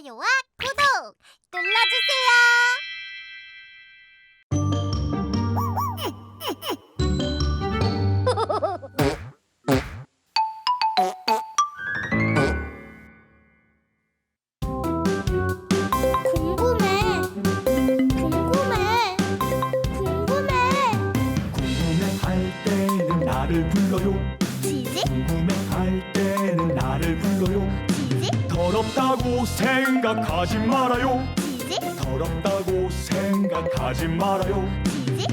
좋아요와 구독 눌러주세요. 궁금해. 궁금해. 궁금해. 궁금해할 때는 나를 불러요 지지? 궁금해할 때는 나를 불러요 지지? 더럽다고 생각하지 말아요? 더럽다고 생각하지 말아요.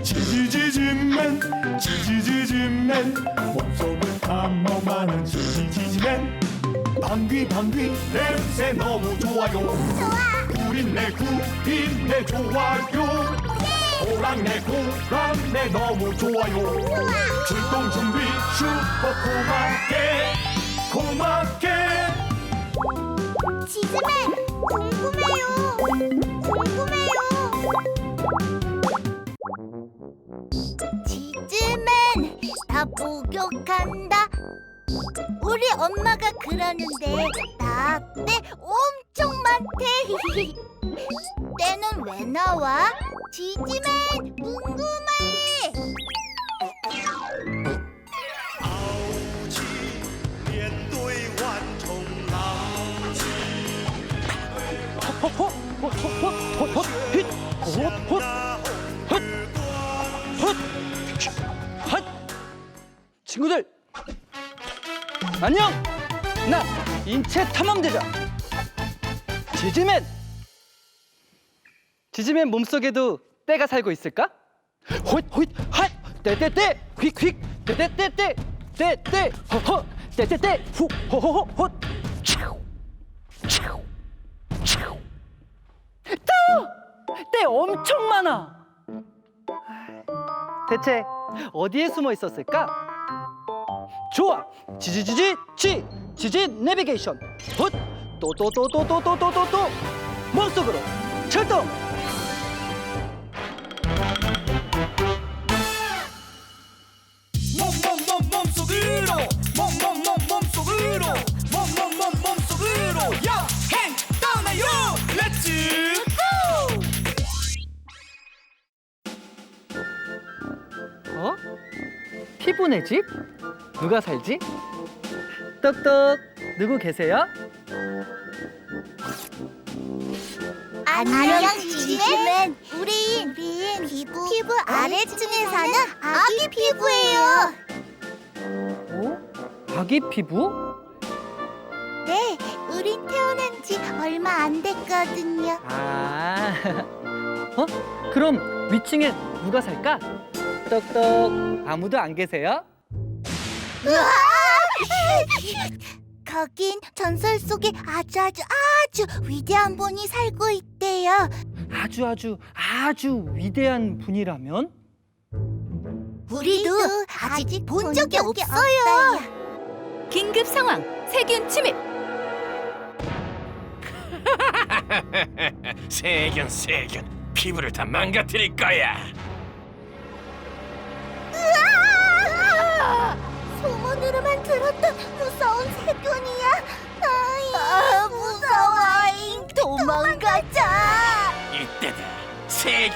지지? 지지지지맨 지지지지맨 몸속을 탐험하는 지지지지맨. 방귀 방귀 냄새 너무 좋아요. 좋아. 우린 내 구린 내 좋아요. 호랑내 호랑내 너무 좋아요. 출동 준비 슈퍼 고맙게. 고맙게 지지맨 궁금해요. 궁금해요. 지지맨 나 목욕한다. 우리 엄마가 그러는데 나때 엄청 많대. 때는 왜 나와? 지지맨 궁금해. 인체 탐험대장. 지지맨. 지지맨 몸속에도 때가 살고 있을까? 호잇 핫 때때때 휙휙 때때때때 때때 허허. 때때때 후 호호호 헛. 차우 차우 차우 또때 엄청 많아. 대체 어디에 숨어 있었을까? 좋아. 지지지지 지 지지 내비게이션 훗 또또또또또또또또 몸속으로 출동 몸몸몸 몸속으로 몸몸몸 몸속으로 몸몸몸 몸속으로 여행 떠나요 렛츠 고! 어? 피부네 집? 누가 살지? 똑똑 누구 계세요? 안녕 지지맨. 우린 피부 피부 아래층에 사는 아기 피부예요. 어? 아기 피부? 네, 우린 태어난 지 얼마 안 됐거든요. 아 어? 그럼 위층에 누가 살까? 똑똑 아무도 안 계세요? 우와! 거긴 전설 속에 아주 아주 아주 위대한 분이 살고 있대요. 아주 아주 아주 위대한 분이라면? 우리도 아직 본 적이 없어요. 긴급 상황 세균 침입 세균 세균 피부를 다 망가뜨릴 거야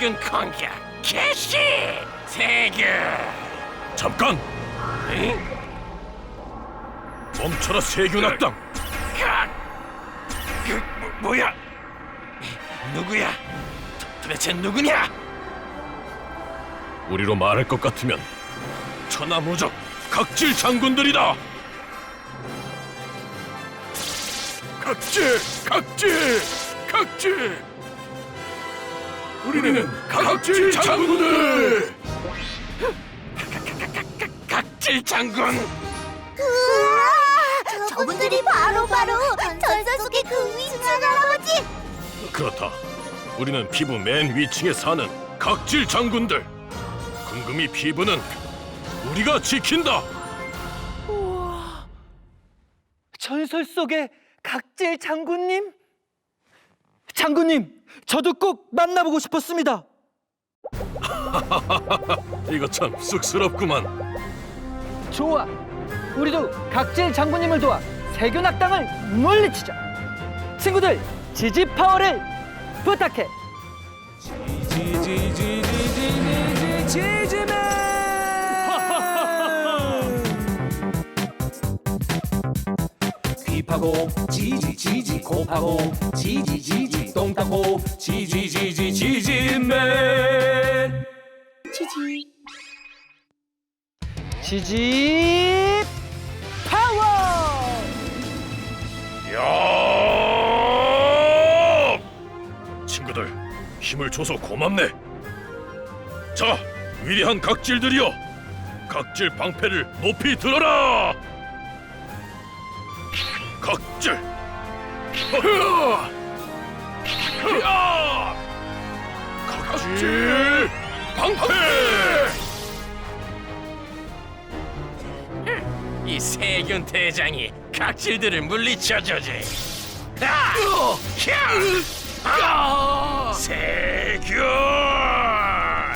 세균 공격 개시! 세균 잠깐! 응? 멈춰라 세균 악당! 그, 뭐, 뭐야? 누구야? 도, 도대체 누구냐? 우리로 말할 것 같으면 천하무적 각질 장군들이다! 각질 각질 각질 우리는 각질 장군들 각질 장군 우와! 저분들이 바로 바로 전설 속의 그 위층한 할아버지. 그렇다 우리는 피부 맨 위층에 사는 각질 장군들 궁금이 피부는 우리가 지킨다 전설 속의 각질 장군님? 장군님, 저도 꼭 만나보고 싶었습니다. 이거 참 쑥스럽구만 좋아, 우리도 각질 장군님을 도와 세균 악당을 물리치자. 친구들, 지지 파워를 부탁해. 귀파고 지지 지지 고파고 지지 지지 똥 따고 지지 지지 지지맨 지지. 지지 파워. 야! 친구들 힘을 줘서 고맙네. 자, 위대한 각질들이여, 각질 방패를 높이 들어라. 각질 방패. 이 세균 대장이 각질들을 물리쳐주지. 아! 아! 세균! 아!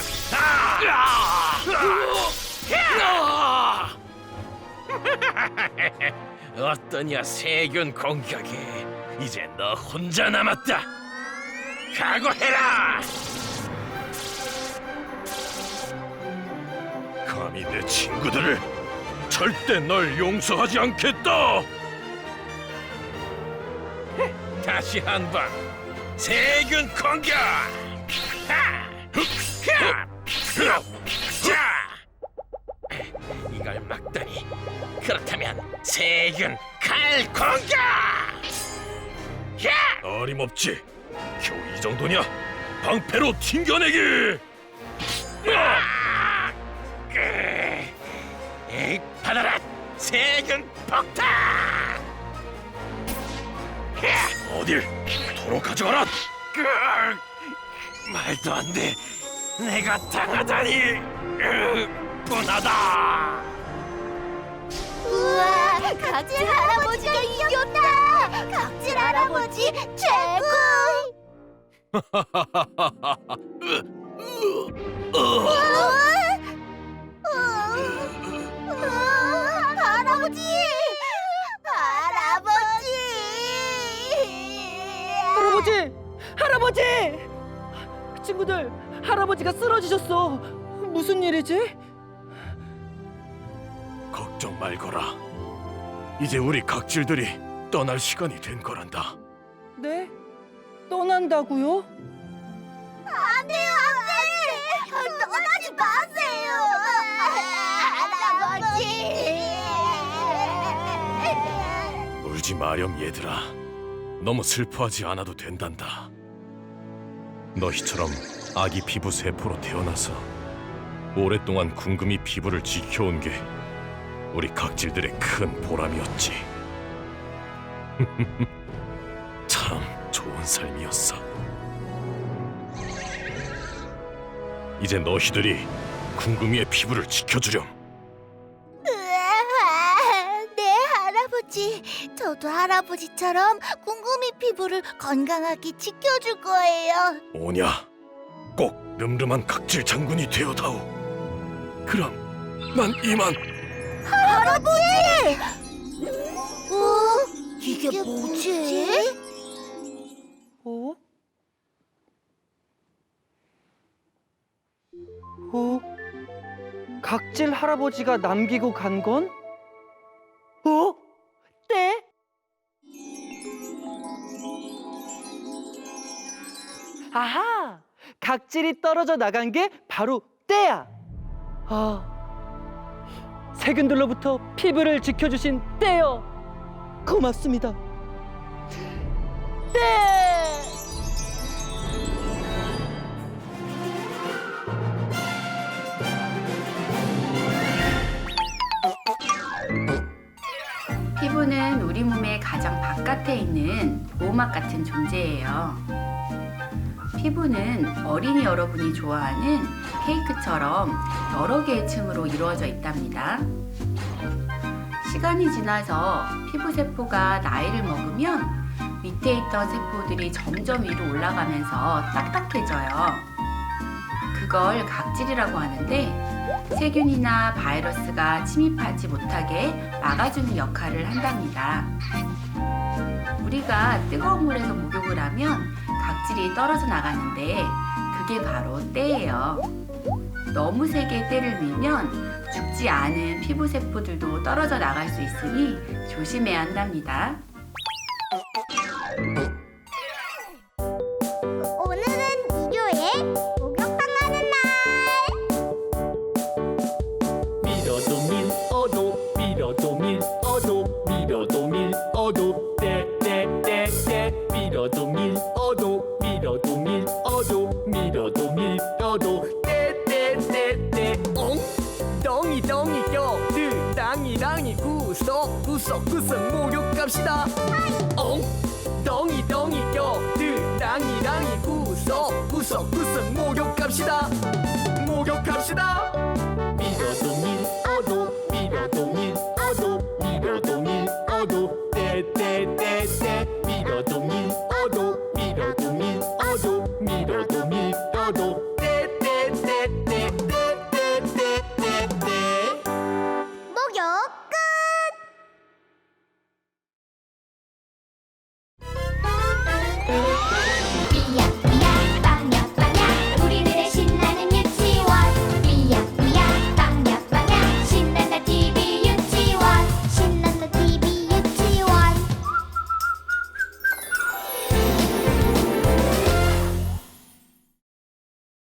어떠냐 세균 공격이 이제 너 혼자 남았다. 각오해라. 감히 내 친구들을 절대 널 용서하지 않겠다. 다시 한 번 세균 공격. 이걸 막다니. 그렇다면 세균 칼 공격. 야! 어림없지. 겨우 이 정도냐? 방패로 튕겨내기. 아! 그! 에이, 받아라 세균 폭탄. 어딜 도로 가져가라. 그, 말도 안 돼. 내가 당하다니. 으, 뻔하다. 우와, 각질 할아버지가 이겼다. 할아버지 최고. 할아버지! 할아버지! 할아버지, 할아버지. 친구들, 할아버지가 쓰러지셨어. 무슨 일이지? 걱정 말거라. 이제 우리 각질들이 떠날 시간이 된 거란다. 네? 떠난다고요? 안 돼요, 안 돼! 떠나지 마세요! 할아버지! 울지 마렴 얘들아. 너무 슬퍼하지 않아도 된단다. 너희처럼 아기 피부 세포로 태어나서 오랫동안 궁금히 피부를 지켜온 게 우리 각질들의 큰 보람이었지. 참 좋은 삶이었어. 이제 너희들이 궁금이의 피부를 지켜주렴. 으아, 네, 할아버지. 저도 할아버지처럼 궁금이 피부를 건강하게 지켜줄 거예요. 오냐, 꼭 름름한 각질 장군이 되어다오. 그럼 난 이만. 할아버지! 어? 이게 뭐지? 각질 할아버지가 남기고 간 건? 어? 때? 아하! 각질이 떨어져 나간 게 바로 때야! 아, 세균들로부터 피부를 지켜주신 때요! 고맙습니다. 때! 피부는 우리 몸의 가장 바깥에 있는 보호막 같은 존재예요. 피부는 어린이 여러분이 좋아하는 케이크처럼 여러 개의 층으로 이루어져 있답니다. 시간이 지나서 피부 세포가 나이를 먹으면 밑에 있던 세포들이 점점 위로 올라가면서 딱딱해져요. 그걸 각질이라고 하는데 세균이나 바이러스가 침입하지 못하게 막아주는 역할을 한답니다. 우리가 뜨거운 물에서 목욕을 하면 각질이 떨어져 나가는데 그게 바로 때예요. 너무 세게 때를 밀면 죽지 않은 피부 세포들도 떨어져 나갈 수 있으니 조심해야 한답니다. 해 밀어도 밀어도 밀어도 밀어도 밀어도 밀어도. 떼떼떼떼. 엉덩이 덩이 껴들 땅이 땅이. 구석 구석 구석 목욕 갑시다. 엉덩이 덩이 껴들 땅이 땅이. 구석 구석 구석 목욕 갑시다. 목욕 갑시다.